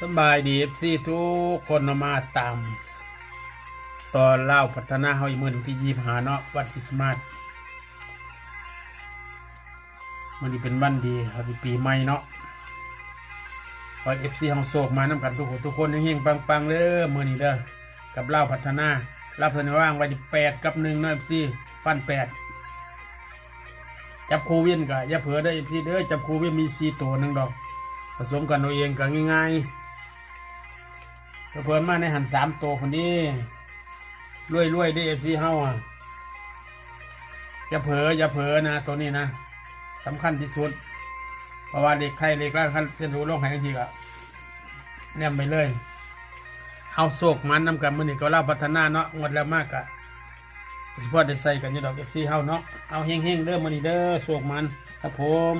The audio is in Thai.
สบายดีเอฟซีทุกคนมาตาม ตอนเล่าพัฒนาเฮาอีกมือหนึ่งที่ยี่หาเนาะวันคริสต์มาสมันนี้เป็นวันดีครับปีใหม่เนาะขอเอฟซีเฮาโศกมานำกันทุกคนทุกคนเฮงๆปังๆเด้อมือนี้เด้อกับเล่าพัฒนาเล่าพัฒนาว่างวันที่แปดกับหนึ่งเนาะเอฟซีฟันแปดจับโควินกะอย่าเผลอได้เอฟซีเด้อจับโควินมีสี่ตัวหนึ่งดอกผสมกันเอาเองก็ง่ายๆ เพิ่มมาในหันสามตัวคนนี้รวยรวยได้เอฟซีเฮาอะอย่าเผลออย่าเผลอนะ ตัวนี้นะสำคัญที่สุด เพราะว่าเด็กไทยเด็กร่างคันเรียนรู้โลกแห่งทีก็แนมไปเลยเอาโศกมันนำกันมือนี่ก็เล่าพัฒนาเนาะงดแล้วมากอะเฉพาะได้ใส่กันอยู่ดอกเอฟซีเฮาเนาะเอาเฮงๆเด้อมือนี่เด้อโศกมันครับผม